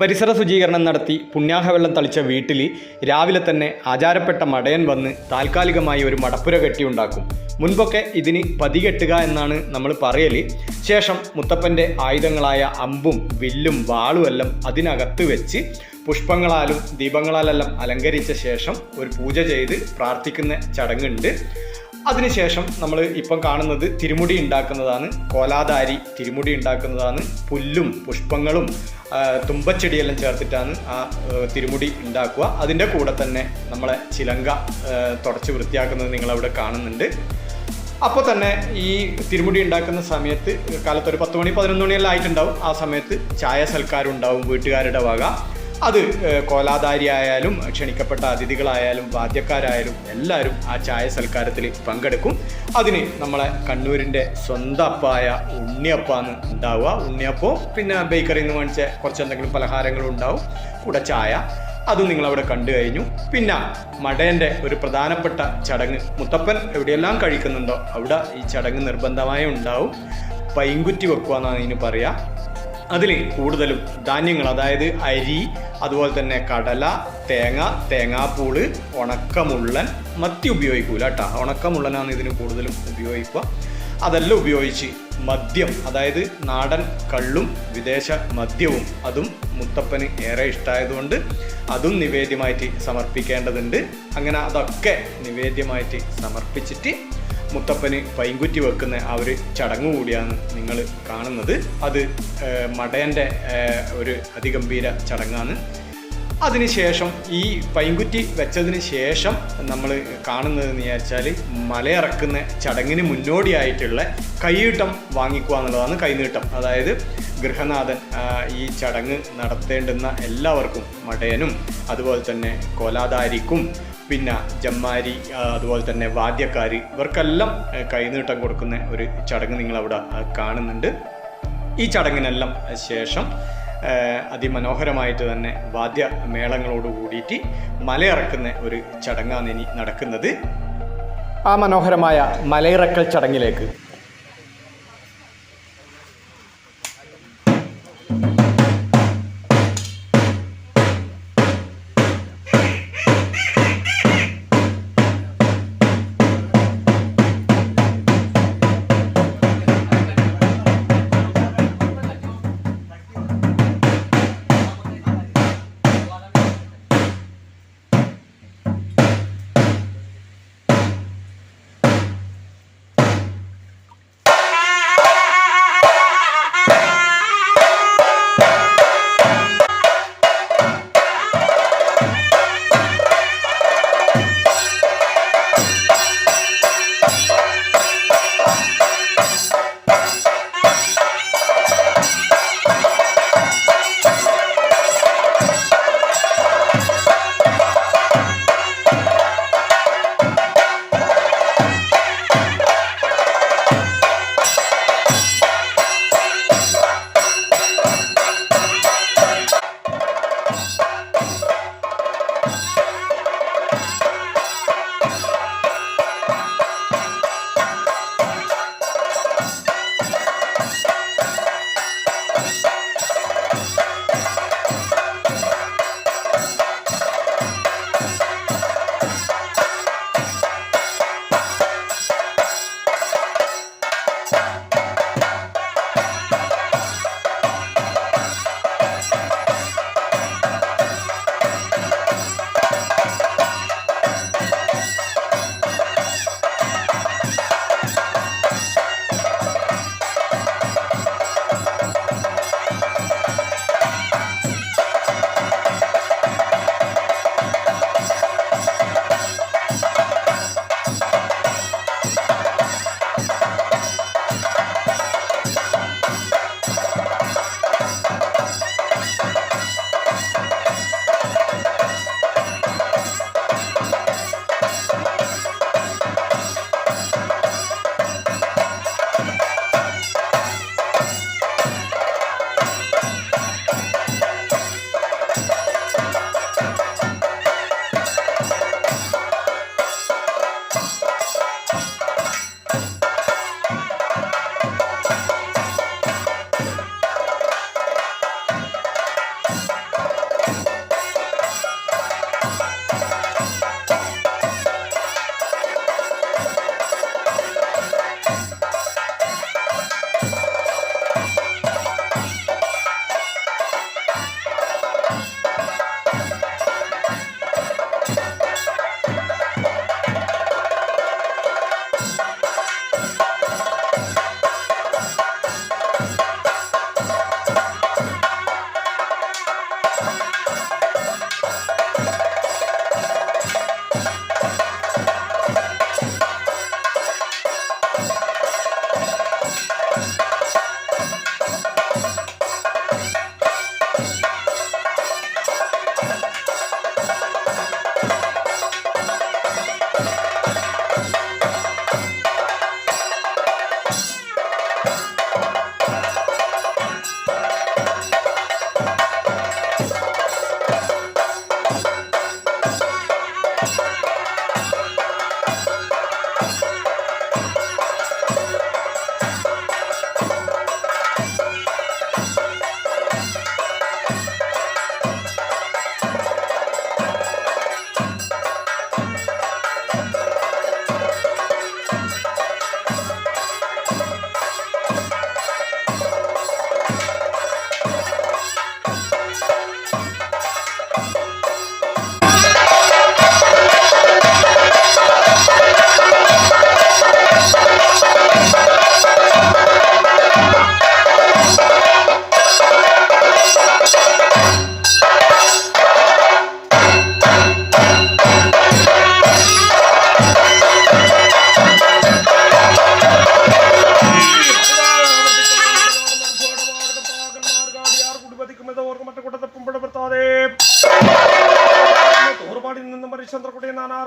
പരിസര ശുചീകരണം നടത്തി പുണ്യാഹവെള്ളം തളിച്ച വീട്ടിൽ രാവിലെ തന്നെ ആചാരപ്പെട്ട മടയൻ വന്ന് താൽക്കാലികമായി ഒരു മടപ്പുര കെട്ടിയുണ്ടാക്കും. മുൻപൊക്കെ ഇതിന് പതികെട്ടുക എന്നാണ് നമ്മൾ പറയൽ. ശേഷം മുത്തപ്പന്റെ ആയുധങ്ങളായ അമ്പും വില്ലും വാളും എല്ലാം അതിനകത്ത് വെച്ച് പുഷ്പങ്ങളാലും ദീപങ്ങളാലെല്ലാം അലങ്കരിച്ച ശേഷം ഒരു പൂജ ചെയ്ത് പ്രാർത്ഥിക്കുന്ന ചടങ്ങുണ്ട്. അതിനുശേഷം നമ്മൾ ഇപ്പം കാണുന്നത് തിരുമുടി ഉണ്ടാക്കുന്നതാണ്. കോലാധാരി തിരുമുടി ഉണ്ടാക്കുന്നതാണ്. പുല്ലും പുഷ്പങ്ങളും തുമ്പച്ചെടിയെല്ലാം ചേർത്തിട്ടാണ് ആ തിരുമുടി ഉണ്ടാക്കുക. അതിന്റെ കൂടെ തന്നെ നമ്മളെ ചിലങ്ക തുടച്ച് വൃത്തിയാക്കുന്നത് നിങ്ങളവിടെ കാണുന്നുണ്ട്. അപ്പോൾ തന്നെ ഈ തിരുമുടി ഉണ്ടാക്കുന്ന സമയത്ത് കാലത്ത് ഒരു പത്ത് മണി പതിനൊന്ന് മണിയെല്ലാം ആയിട്ടുണ്ടാവും. ആ സമയത്ത് ചായ സൽക്കാരം ഉണ്ടാവും വീട്ടുകാരുടെ വക. അത് കോലാധാരി ആയാലും ക്ഷണിക്കപ്പെട്ട അതിഥികളായാലും വാദ്യക്കാരായാലും എല്ലാവരും ആ ചായ സൽക്കാരത്തിൽ പങ്കെടുക്കും. അതിന് നമ്മളെ കണ്ണൂരിന്റെ സ്വന്തം അപ്പായ ഉണ്ണിയപ്പാണ് ഉണ്ടാവുക. ഉണ്ണിയപ്പവും പിന്നെ ബേക്കറിയിൽ നിന്ന് മേടിച്ച കുറച്ച് എന്തെങ്കിലും പലഹാരങ്ങളും ഉണ്ടാവും. കൂടെ ചായ. അതും നിങ്ങൾ അവിടെ കണ്ടു കഴിഞ്ഞു. പിന്നെ മടയന്റെ ഒരു പ്രധാനപ്പെട്ട ചടങ്ങ്. മുത്തപ്പൻ എവിടെയെല്ലാം കഴിക്കുന്നുണ്ടോ അവിടെ ഈ ചടങ്ങ് നിർബന്ധമായും ഉണ്ടാവും. പൈങ്കുറ്റി വെക്കുക എന്നാണ് ഇതിന് പറയുക അതിൽ കൂടുതലും ധാന്യങ്ങൾ അതായത് അരി അതുപോലെ തന്നെ കടല തേങ്ങ തേങ്ങാപ്പൂൾ ഉണക്കമുള്ളൻ മത്തി ഉപയോഗിക്കൂല കേട്ടോ ഉണക്കമുള്ളനാണ് ഇതിന് കൂടുതലും ഉപയോഗിക്കുക. അതെല്ലാം ഉപയോഗിച്ച് മദ്യം അതായത് നാടൻ കള്ളും വിദേശ മദ്യവും അതും മുത്തപ്പന് ഏറെ ഇഷ്ടമായതുകൊണ്ട് അതും നിവേദ്യമായിട്ട് സമർപ്പിക്കേണ്ടതുണ്ട്. അങ്ങനെ അതൊക്കെ നിവേദ്യമായിട്ട് സമർപ്പിച്ചിട്ട് മുത്തപ്പന് പൈങ്കുറ്റി വെക്കുന്ന ആ ഒരു ചടങ്ങ് കൂടിയാണ് നിങ്ങൾ കാണുന്നത്. അത് മടയന്റെ ഒരു അതിഗംഭീര ചടങ്ങാണ്. അതിനുശേഷം ഈ പൈങ്കുറ്റി വെച്ചതിന് ശേഷം നമ്മൾ കാണുന്നതെന്ന് വിചാരിച്ചാൽ മലയിറക്കുന്ന ചടങ്ങിന് മുന്നോടിയായിട്ടുള്ള കൈയീട്ടം വാങ്ങിക്കുക എന്നുള്ളതാണ് കൈനീട്ടം. അതായത് ഗൃഹനാഥൻ ഈ ചടങ്ങ് നടത്തേണ്ടുന്ന എല്ലാവർക്കും മടയനും അതുപോലെ തന്നെ കോലാധാരിക്കും പിന്നെ ജമ്മാരി അതുപോലെ തന്നെ വാദ്യക്കാർ ഇവർക്കെല്ലാം കൈനീട്ടം കൊടുക്കുന്ന ഒരു ചടങ്ങ് നിങ്ങളവിടെ കാണുന്നുണ്ട്. ഈ ചടങ്ങിനെല്ലാം ശേഷം അതിമനോഹരമായിട്ട് തന്നെ വാദ്യമേളങ്ങളോട് കൂടിയിട്ട് മലയിറക്കുന്ന ഒരു ചടങ്ങാണ് ഇനി നടക്കുന്നത്. ആ മനോഹരമായ മലയിറക്കൽ ചടങ്ങിലേക്ക്.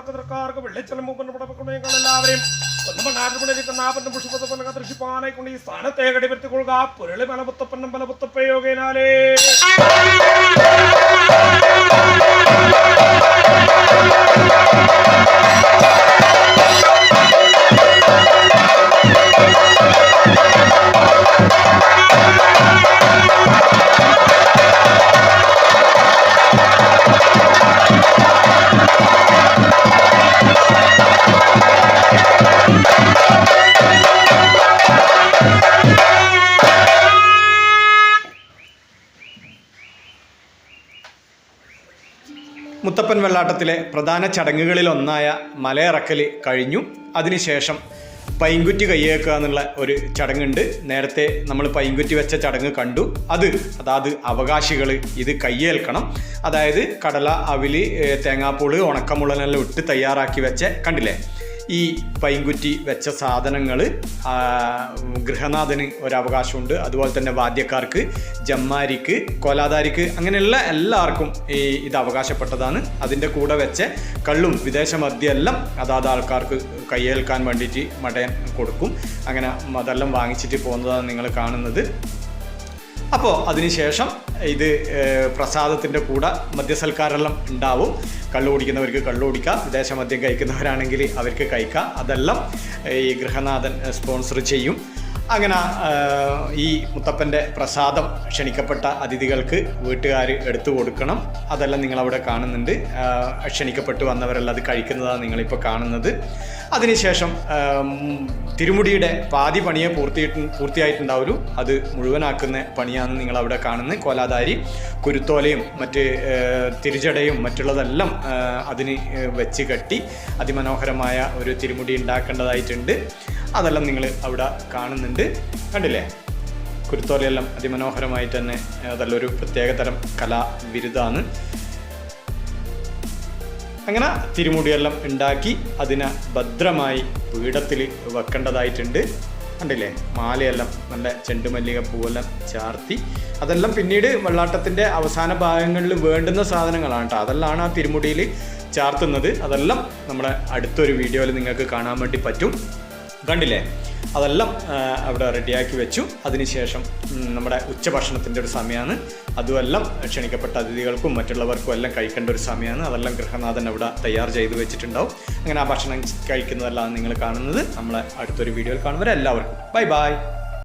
നാനാർക്ക് തൃക്കാർക്ക് വെള്ളിച്ചലും മൂപ്പന്റെ പടപ്പക്കുടിയും എല്ലാവരെയും ഒന്നും മണ്ണാട്ടുപുള്ളിരിക്കുന്ന ആപന്റെ പുഷ്പത്തപ്പനൊക്കെ തൃശിപ്പാനെ കൊണ്ട് ഈ സ്ഥാനത്തെ കടിപെടുത്തിക്കൊള്ളുക പുരളി മലപുത്തപ്പനും ബലപുത്തപ്പയോഗനാലേ മുത്തപ്പൻ വെള്ളാട്ടത്തിലെ പ്രധാന ചടങ്ങുകളിലൊന്നായ മലയിറക്കൽ കഴിഞ്ഞു. അതിനുശേഷം പൈങ്കുറ്റി കയ്യേക്കുക എന്നുള്ള ഒരു ചടങ്ങുണ്ട്. നേരത്തെ നമ്മൾ പൈങ്കുറ്റി വെച്ച ചടങ്ങ് കണ്ടു. അത് അതാത് അവകാശികൾ ഇത് കയ്യേൽക്കണം. അതായത് കടല ഏഹ് തേങ്ങാപ്പൂൾ ഉണക്കമുളനെല്ലാം ഇട്ട് തയ്യാറാക്കി വെച്ച കണ്ടില്ലേ? ഈ പൈങ്കുറ്റി വെച്ച സാധനങ്ങൾ ഗൃഹനാഥന് ഒരവകാശമുണ്ട്. അതുപോലെ തന്നെ വാദ്യക്കാർക്ക് ജമ്മാരിക്ക് കോലാധാരിക്ക് അങ്ങനെയുള്ള എല്ലാവർക്കും ഈ ഇത് അവകാശപ്പെട്ടതാണ്. അതിന്റെ കൂടെ വെച്ച കള്ളും വിദേശ മദ്യമെല്ലാം അതാത് ആൾക്കാർക്ക് കയ്യേൽക്കാൻ വേണ്ടിയിട്ട് മടയൻ കൊടുക്കും. അങ്ങനെ അതെല്ലാം വാങ്ങിച്ചിട്ട് പോകുന്നതാണ് നിങ്ങൾ കാണുന്നത്. അപ്പോൾ അതിനുശേഷം ഇത് പ്രസാദത്തിന്റെ കൂടെ മദ്യസൽക്കാരെല്ലാം ഉണ്ടാവും. കള്ളു കുടിക്കുന്നവർക്ക് കള്ളു കുടിക്കാം വിദേശ മദ്യം കഴിക്കുന്നവരാണെങ്കിൽ അവർക്ക് കഴിക്കാം. അതെല്ലാം ഈ ഗൃഹനാഥൻ സ്പോൺസർ ചെയ്യും. അങ്ങനെ ഈ മുത്തപ്പന്റെ പ്രസാദം ക്ഷണിക്കപ്പെട്ട അതിഥികൾക്ക് വീട്ടുകാർ എടുത്തു കൊടുക്കണം. അതെല്ലാം നിങ്ങളവിടെ കാണുന്നുണ്ട്. ക്ഷണിക്കപ്പെട്ടു വന്നവരെല്ലാം അത് കഴിക്കുന്നതാണ് നിങ്ങളിപ്പോൾ കാണുന്നത്. അതിനുശേഷം തിരുമുടിയുടെ പാതി പണിയെ പൂർത്തിയിട്ട് പൂർത്തിയായിട്ടുണ്ടാവുള്ളൂ അത് മുഴുവനാക്കുന്ന പണിയാണ് നിങ്ങൾ അവിടെ കാണുന്നത്. കോലാധാരി കുരുത്തോലയും മറ്റ് തിരിച്ചടയും മറ്റുള്ളതെല്ലാം അതിന് വെച്ച് കെട്ടി അതിമനോഹരമായ ഒരു തിരുമുടി ഉണ്ടാക്കേണ്ടതായിട്ടുണ്ട്. അതെല്ലാം നിങ്ങൾ അവിടെ കാണുന്നുണ്ട്. കണ്ടില്ലേ? കുരുത്തോലയെല്ലാം അതിമനോഹരമായിട്ട് തന്നെ അതെല്ലാം ഒരു പ്രത്യേകതരം കലാവിരുദാണ് അങ്ങനെ തിരുമുടിയെല്ലാം ഉണ്ടാക്കി അതിനെ ഭദ്രമായി പീഠത്തിൽ വെക്കേണ്ടതായിട്ടുണ്ട്. കണ്ടില്ലേ? മാലയെല്ലാം നല്ല ചെണ്ടുമല്ലിക പൂവെല്ലാം ചാർത്തി. അതെല്ലാം പിന്നീട് വെള്ളാട്ടത്തിന്റെ അവസാന ഭാഗങ്ങളിൽ വേണ്ടുന്ന സാധനങ്ങളാണ് കേട്ടോ. അതെല്ലാം ആ തിരുമുടിയിൽ ചാർത്തുന്നത്. അതെല്ലാം നമ്മുടെ അടുത്തൊരു വീഡിയോയിൽ നിങ്ങൾക്ക് കാണാൻ വേണ്ടി പറ്റും. കണ്ടില്ലേ? അതെല്ലാം അവിടെ റെഡിയാക്കി വെച്ചു. അതിനുശേഷം നമ്മുടെ ഉച്ചഭക്ഷണത്തിന്റെ ഒരു സമയമാണ്. അതുമെല്ലാം ക്ഷണിക്കപ്പെട്ട അതിഥികൾക്കും മറ്റുള്ളവർക്കും എല്ലാം കഴിക്കേണ്ട ഒരു സമയമാണ്. അതെല്ലാം ഗൃഹനാഥൻ അവിടെ തയ്യാർ ചെയ്ത് വെച്ചിട്ടുണ്ടാവും. അങ്ങനെ ആ ഭക്ഷണം കഴിക്കുന്നതെല്ലാം നിങ്ങൾ കാണുന്നത് നമ്മളെ അടുത്തൊരു വീഡിയോയിൽ കാണുന്നവരെ എല്ലാവർക്കും. Bye bye.